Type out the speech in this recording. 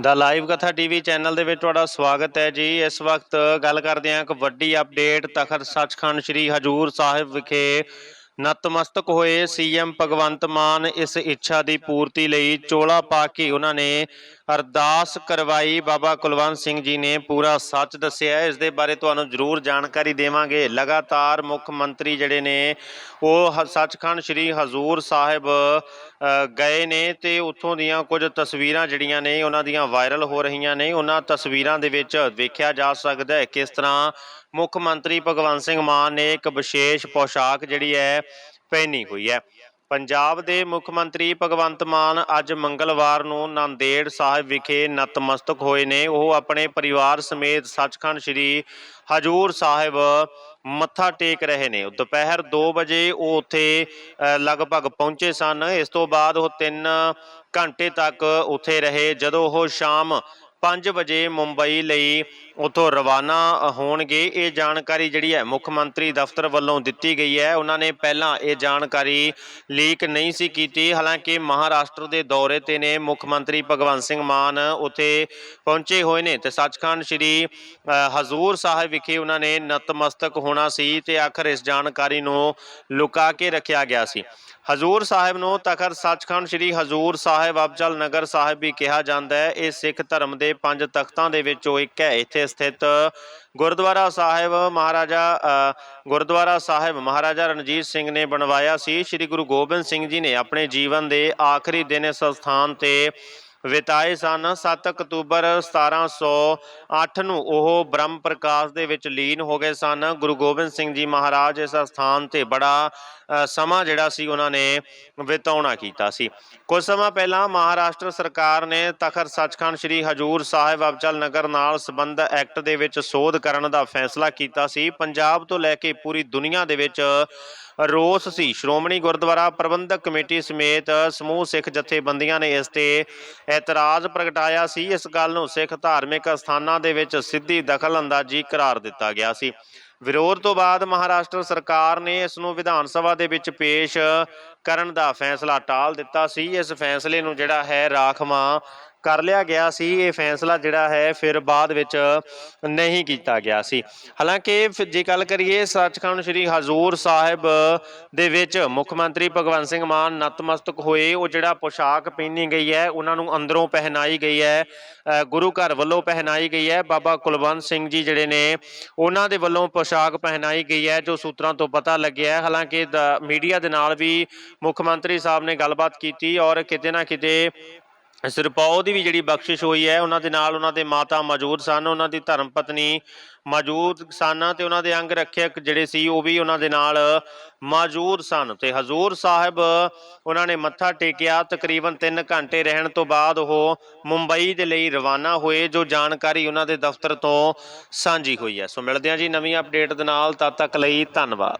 ਦਾ live ਕਥਾ TV channel ਦੇ ਵਿੱਚ ਤੁਹਾਡਾ ਸਵਾਗਤ ਹੈ ਜੀ। ਇਸ ਵਕਤ ਗੱਲ ਕਰਦੇ ਹਾਂ ਇੱਕ ਵੱਡੀ ਅਪਡੇਟ ਤਖਤ ਸੱਚਖੰਡ ਸ੍ਰੀ ਹਜੂਰ ਸਾਹਿਬ ਵਿਖੇ ਨਤਮਸਤਕ ਹੋਏ ਸੀਐਮ ਭਗਵੰਤ ਮਾਨ ਇਸ ਇੱਛਾ ਦੀ ਪੂਰਤੀ ਲਈ ਚੋਲਾ ਪਾ ਕੇ ਉਹਨਾਂ ਨੇ ਅਰਦਾਸ ਕਰਵਾਈ। ਬਾਬਾ ਕੁਲਵੰਤ ਸਿੰਘ ਜੀ ਨੇ ਪੂਰਾ ਸੱਚ ਦੱਸਿਆ। ਹੈ। ਇਸ ਦੇ ਬਾਰੇ ਤੁਹਾਨੂੰ ਜ਼ਰੂਰ ਜਾਣਕਾਰੀ ਦੇਵਾਂਗੇ। ਲਗਾਤਾਰ ਮੁੱਖ ਮੰਤਰੀ ਜਿਹੜੇ ਨੇ ਉਹ ਸੱਚਖੰਡ ਸ੍ਰੀ ਹਜ਼ੂਰ ਸਾਹਿਬ ਅ, ਗਏ ਨੇ ਤੇ ਉੱਥੋਂ ਦੀਆਂ ਕੁਝ ਤਸਵੀਰਾਂ ਜਿਹੜੀਆਂ ਨੇ ਉਹਨਾਂ ਦੀਆਂ ਵਾਇਰਲ ਹੋ ਰਹੀਆਂ ਨੇ। ਉਹਨਾਂ ਤਸਵੀਰਾਂ ਦੇ ਵਿੱਚ ਵੇਖਿਆ ਜਾ ਸਕਦਾ ਹੈ ਕਿਸ ਤਰ੍ਹਾਂ ਮੁੱਖ ਮੰਤਰੀ ਭਗਵੰਤ ਸਿੰਘ ਮਾਨ ਨੇ ਇੱਕ ਵਿਸ਼ੇਸ਼ ਪੋਸ਼ਾਕ ਜਿਹੜੀ ਹੈ ਪਹਿਨੀ ਹੋਈ ਹੈ। ਪੰਜਾਬ ਦੇ ਮੁੱਖ ਮੰਤਰੀ ਭਗਵੰਤ ਮਾਨ ਅੱਜ ਮੰਗਲਵਾਰ ਨੂੰ ਨਾਂਦੇੜ ਸਾਹਿਬ ਵਿਖੇ ਨਤਮਸਤਕ ਹੋਏ ਨੇ। ਉਹ ਆਪਣੇ ਪਰਿਵਾਰ ਸਮੇਤ ਸੱਚਖੰਡ ਸ੍ਰੀ ਹਜੂਰ ਸਾਹਿਬ ਮੱਥਾ ਟੇਕ ਰਹੇ ਨੇ। ਦੁਪਹਿਰ 2 ਵਜੇ ਉਹ ਉੱਥੇ ਅ, ਲਗਭਗ ਪਹੁੰਚੇ ਸਨ। ਇਸ ਤੋਂ ਬਾਅਦ ਉਹ 3 ਘੰਟੇ ਤੱਕ ਉੱਥੇ ਰਹੇ। ਜਦੋਂ ਉਹ ਸ਼ਾਮ 5 ਵਜੇ ਮੁੰਬਈ ਲਈ ਉਥੋਂ ਰਵਾਨਾ ਹੋਣਗੇ। ਇਹ ਜਾਣਕਾਰੀ ਜਿਹੜੀ ਹੈ ਮੁੱਖ ਮੰਤਰੀ ਦਫ਼ਤਰ ਵੱਲੋਂ ਦਿੱਤੀ ਗਈ ਹੈ। ਉਹਨਾਂ ਨੇ ਪਹਿਲਾਂ ਇਹ ਜਾਣਕਾਰੀ ਲੀਕ ਨਹੀਂ ਸੀ ਕੀਤੀ। ਹਾਲਾਂਕਿ ਮਹਾਰਾਸ਼ਟਰ ਦੇ ਦੌਰੇ ਤੇ ਨੇ ਮੁੱਖ ਮੰਤਰੀ ਭਗਵੰਤ ਸਿੰਘ ਮਾਨ ਉੱਥੇ ਪਹੁੰਚੇ ਹੋਏ ਨੇ ਤੇ ਸੱਚਖੰਡ ਸ੍ਰੀ ਹਜ਼ੂਰ ਸਾਹਿਬ ਵਿਖੇ ਉਹਨਾਂ ਨੇ ਨਤਮਸਤਕ ਹੋਣਾ ਸੀ ਤੇ ਆਖਰ ਇਸ ਜਾਣਕਾਰੀ ਨੂੰ ਲੁਕਾ ਕੇ ਰੱਖਿਆ ਗਿਆ ਸੀ। ਹਜ਼ੂਰ ਸਾਹਿਬ ਨੂੰ ਤਖਤ ਸੱਚਖੰਡ ਸ੍ਰੀ ਹਜ਼ੂਰ ਸਾਹਿਬ ਅਬਜ਼ਲ ਨਗਰ ਸਾਹਿਬ ਵੀ ਕਿਹਾ ਜਾਂਦਾ ਹੈ। ਇਹ ਸਿੱਖ ਧਰਮ ਦੇ ਪੰਜ ਤਖਤਾਂ ਦੇ ਵਿੱਚੋਂ ਇੱਕ ਹੈ। ਇੱਥੇ ਸਥਿਤ ਗੁਰਦੁਆਰਾ ਸਾਹਿਬ ਮਹਾਰਾਜਾ ਅ, ਗੁਰਦੁਆਰਾ ਸਾਹਿਬ ਮਹਾਰਾਜਾ ਰਣਜੀਤ ਸਿੰਘ ਨੇ ਬਣਵਾਇਆ ਸੀ। ਸ੍ਰੀ ਗੁਰੂ ਗੋਬਿੰਦ ਸਿੰਘ ਜੀ ਨੇ ਆਪਣੇ ਜੀਵਨ ਦੇ ਆਖਰੀ ਦਿਨ ਇਸ ਸਥਾਨ ਤੇ ਵਿਤਾਏ ਸਨ। 7 ਅਕਤੂਬਰ 1708 ਨੂੰ ਉਹ ਬ੍ਰਹਮ ਪ੍ਰਕਾਸ਼ ਦੇ ਵਿੱਚ ਲੀਨ ਹੋ ਗਏ ਸਨ। ਗੁਰੂ ਗੋਬਿੰਦ ਸਿੰਘ ਜੀ ਮਹਾਰਾਜ ਇਸ ਸਥਾਨ ਤੇ ਬੜਾ ਸਮਾਂ ਜਿਹੜਾ ਸੀ ਉਹਨਾਂ ਨੇ ਬਿਤਾਉਣਾ ਕੀਤਾ ਸੀ। ਕੁਝ ਸਮਾਂ ਪਹਿਲਾਂ ਮਹਾਰਾਸ਼ਟਰ ਸਰਕਾਰ ਨੇ ਤਖਰ ਸੱਚਖੰਡ ਸ੍ਰੀ ਹਜੂਰ ਸਾਹਿਬ ਅਬਚਲ ਨਗਰ ਨਾਲ ਸੰਬੰਧ ਐਕਟ ਦੇ ਵਿੱਚ ਸੋਧ ਕਰਨ ਦਾ ਫੈਸਲਾ ਕੀਤਾ ਸੀ। ਪੰਜਾਬ ਤੋਂ ਲੈ ਕੇ ਪੂਰੀ ਦੁਨੀਆ ਦੇ ਵਿੱਚ ਰੋਸ ਸੀ। ਸ਼੍ਰੋਮਣੀ ਗੁਰਦੁਆਰਾ ਪ੍ਰਬੰਧਕ ਕਮੇਟੀ ਸਮੇਤ ਸਮੂਹ ਸਿੱਖ ਜਥੇਬੰਦੀਆਂ ਨੇ ਇਸ ਤੇ ਇਤਰਾਜ਼ ਪ੍ਰਗਟਾਇਆ ਸੀ। ਇਸ ਗੱਲ ਨੂੰ ਸਿੱਖ ਧਾਰਮਿਕ ਸਥਾਨਾਂ ਦੇ ਵਿੱਚ ਸਿੱਧੀ ਦਖਲਅੰਦਾਜ਼ੀ ਕਰਾਰ ਦਿੱਤਾ ਗਿਆ ਸੀ। ਵਿਰੋਧ ਤੋਂ ਬਾਅਦ ਮਹਾਰਾਸ਼ਟਰ ਸਰਕਾਰ ਨੇ ਇਸ ਨੂੰ ਵਿਧਾਨ ਸਭਾ ਦੇ ਵਿੱਚ ਪੇਸ਼ ਕਰਨ ਦਾ ਫੈਸਲਾ ਟਾਲ ਦਿੱਤਾ ਸੀ। ਇਸ ਫੈਸਲੇ ਨੂੰ ਜਿਹੜਾ ਹੈ ਰਾਖਵਾਂ ਕਰ ਲਿਆ ਗਿਆ ਸੀ। ਇਹ ਫੈਸਲਾ ਜਿਹੜਾ ਹੈ ਫਿਰ ਬਾਅਦ ਵਿੱਚ ਨਹੀਂ ਕੀਤਾ ਗਿਆ ਸੀ। ਹਾਲਾਂਕਿ ਫਿਰ ਜੇ ਗੱਲ ਕਰੀਏ ਸੱਚਖੰਡ ਸ੍ਰੀ ਹਜ਼ੂਰ ਸਾਹਿਬ ਦੇ ਵਿੱਚ ਮੁੱਖ ਮੰਤਰੀ ਭਗਵੰਤ ਸਿੰਘ ਮਾਨ ਨਤਮਸਤਕ ਹੋਏ। ਉਹ ਜਿਹੜਾ ਪੋਸ਼ਾਕ ਪਹਿਨੀ ਗਈ ਹੈ, ਉਹਨਾਂ ਨੂੰ ਅੰਦਰੋਂ ਪਹਿਨਾਈ ਗਈ ਹੈ ਗੁਰੂ ਘਰ ਵੱਲੋਂ ਪਹਿਨਾਈ ਗਈ ਹੈ। ਬਾਬਾ ਕੁਲਵੰਤ ਸਿੰਘ ਜੀ ਜਿਹੜੇ ਨੇ, ਉਹਨਾਂ ਦੇ ਵੱਲੋਂ ਪੋਸ਼ਾਕ ਪਹਿਨਾਈ ਗਈ ਹੈ, ਜੋ ਸੂਤਰਾਂ ਤੋਂ ਪਤਾ ਲੱਗਿਆ ਹੈ। ਹਾਲਾਂਕਿ ਮੀਡੀਆ ਦੇ ਨਾਲ ਵੀ ਮੁੱਖ ਮੰਤਰੀ ਸਾਹਿਬ ਨੇ ਗੱਲਬਾਤ ਕੀਤੀ ਔਰ ਕਿਤੇ ਨਾ ਕਿਤੇ ਸਿਰਪਾਉ ਦੀ ਵੀ ਜਿਹੜੀ ਬਖਸ਼ਿਸ਼ ਹੋਈ ਹੈ, ਉਹਨਾਂ ਦੇ ਨਾਲ ਉਹਨਾਂ ਦੇ ਮਾਤਾ ਮੌਜੂਦ ਸਨ, ਉਹਨਾਂ ਦੀ ਧਰਮ ਪਤਨੀ ਮੌਜੂਦ ਸਨ ਤੇ ਉਹਨਾਂ ਦੇ ਅੰਗ ਰੱਖਿਅਕ ਜਿਹੜੇ ਸੀ, ਉਹ ਵੀ ਉਹਨਾਂ ਦੇ ਨਾਲ ਮੌਜੂਦ ਸਨ ਤੇ ਹਜ਼ੂਰ ਸਾਹਿਬ ਉਹਨਾਂ ਨੇ ਮੱਥਾ ਟੇਕਿਆ, ਤਕਰੀਬਨ 3 ਘੰਟੇ ਰਹਿਣ ਤੋਂ ਬਾਅਦ ਉਹ ਮੁੰਬਈ ਦੇ ਲਈ ਰਵਾਨਾ ਹੋਏ, ਜੋ ਜਾਣਕਾਰੀ ਉਹਨਾਂ ਦੇ ਦਫ਼ਤਰ ਤੋਂ ਸਾਂਝੀ ਹੋਈ ਹੈ। ਸੋ ਮਿਲਦੇ ਹਾਂ ਜੀ ਨਵੀਂ ਅਪਡੇਟ ਦੇ ਨਾਲ, ਤਦ ਤੱਕ ਲਈ ਧੰਨਵਾਦ।